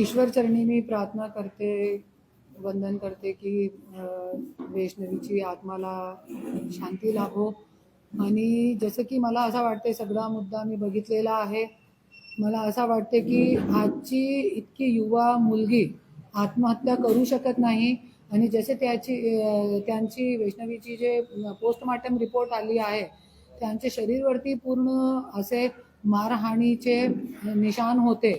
ईश्वर चरणी मी प्रार्थना करते वंदन करते की वैष्णवीची आत्माला शांती लाभो. आणि जसं की मला असं वाटते सगळा मुद्दा मी बघितलेला आहे. मला असं वाटते की आजची इतकी युवा मुलगी आत्महत्या करू शकत नाही. आणि जसे त्याची त्यांची वैष्णवीची जे पोस्टमार्टम रिपोर्ट आली आहे त्यांचे शरीरवरती पूर्ण असे मारहाणीचे निशाण होते.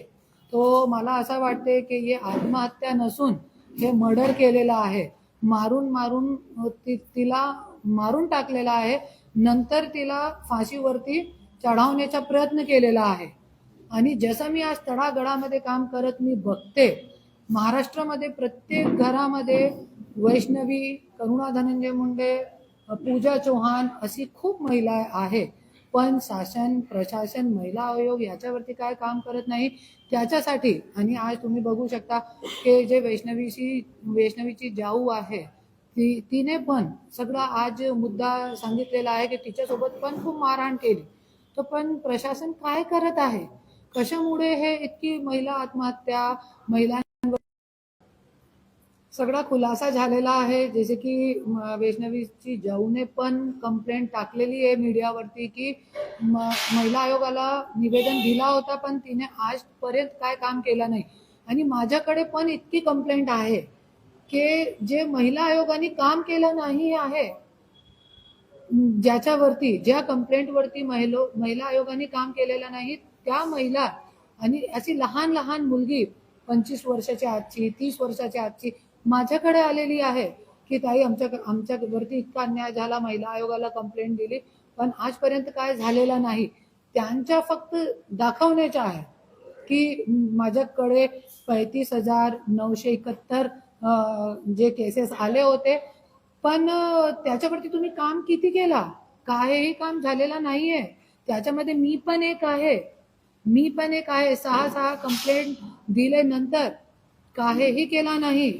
तो मला असं वाटते की हे आत्महत्या नसून हे मर्डर केलेलं आहे. मारून मारून ती तिला मारून टाकलेला आहे. नंतर तिला फाशीवरती चढावण्याचा प्रयत्न केलेला आहे. आणि जसं मी आज तडागडामध्ये काम करत मी बघते महाराष्ट्रामध्ये प्रत्येक घरामध्ये वैष्णवी करुणा धनंजय मुंडे पूजा चौहान अशी खूप महिला आहे. पण शासन प्रशासन महिला आयोग याच्यावरती काय काम करत नाही? त्याच्यासाठी आणि आज तुम्ही बघू शकता की जे वैष्णवीची वैष्णवीची जाऊ आहे ती तिने पण सगळा आज मुद्दा सांगितलेला आहे की तिच्यासोबत पण खूप मारहाण केली. तर पण प्रशासन काय करत आहे? कशामुळे हे इतकी महिला आत्महत्या महिला सगळा खुलासा झालेला आहे. जसे की वैष्णवीची जाऊने पण कंप्लेंट टाकलेली आहे मीडियावरती की म- महिला आयोगाला निवेदन दिला होता पण तिने आजपर्यंत काय काम केलं नाही. आणि माझ्याकडे पण इतकी कंप्लेंट आहे की जे महिला आयोगाने काम केलं नाही आहे ज्याच्यावरती ज्या कंप्लेंटवरती महिलो महिला आयोगाने काम केलेलं नाही त्या महिला आणि अशी लहान लहान मुलगी पंचवीस वर्षाच्या आजची तीस वर्षाच्या आजची माझ्याकडे आलेली आहे की ताई आमच्या आमच्यावरती इतका अन्याय झाला महिला आयोगाला कंप्लेंट दिली पण आजपर्यंत काय झालेलं नाही. त्यांच्या फक्त दाखवण्याच्या आहे की माझ्याकडे पैतीस हजार नऊशे एकाहत्तर जे केसेस आले होते. पण त्याच्यावरती तुम्ही काम किती केला? काहीही काम झालेलं नाहीये. त्याच्यामध्ये मी पण एक आहे. मी पण एक आहे. सहा सहा कंप्लेंट दिल्यानंतर काहीही केला नाही.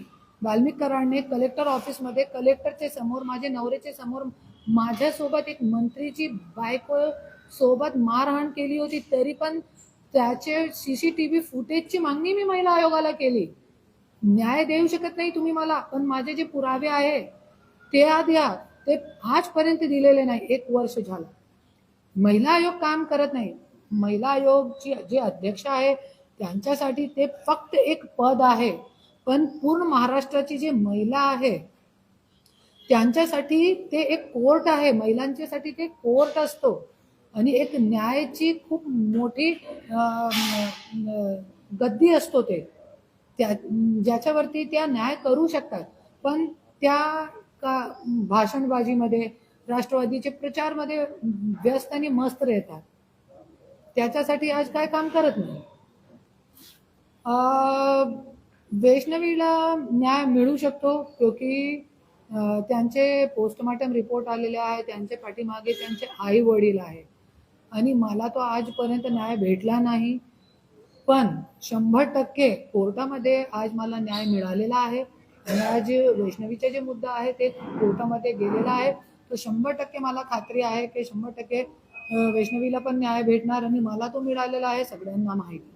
वाल्मिक कराडने कलेक्टर ऑफिसमध्ये कलेक्टरच्या समोर माझे नवऱ्याच्या समोर माझ्यासोबत एक मंत्रीची बायको सोबत मारहाण केली होती. तरी पण त्याचे सी सी टी व्ही फुटेजची मागणी मी महिला आयोगाला केली. न्याय देऊ शकत नाही तुम्ही मला पण माझे जे पुरावे आहे ते द्या ते आजपर्यंत दिलेले नाही. एक वर्ष झालं. महिला आयोग काम करत नाही. महिला आयोगची जे अध्यक्ष आहे त्यांच्यासाठी ते फक्त एक पद आहे. पण पूर्ण महाराष्ट्राची जी महिला आहे त्यांच्यासाठी ते एक कोर्ट आहे. महिलांच्यासाठी ते कोर्ट असतो. आणि एक न्यायाची खूप मोठी गद्दी असतो ते. त्या ज्याच्यावरती त्या न्याय करू शकतात. पण त्या का भाषणबाजीमध्ये राष्ट्रवादीचे प्रचारमध्ये व्यस्त आणि मस्त राहतात. त्याच्यासाठी आज काय काम करत नाही? वैष्णवीला न्याय मिळू शकतो क्योंकि त्यांचे पोस्टमार्टम रिपोर्ट आलेले आहे त्यांच्या पाठीमागे त्यांचे आई वडील आहे आणि मला तो आजपर्यंत न्याय भेटला नाही. पण शंभर टक्के कोर्टामध्ये आज मला न्याय मिळालेला आहे. आणि आज वैष्णवीचा जे मुद्दा आहे ते कोर्टामध्ये गेलेला आहे तर शंभर टक्के मला खात्री आहे की शंभर टक्के वैष्णवीला पण न्याय भेटणार आणि मला तो मिळालेला आहे सगळ्यांना माहिती.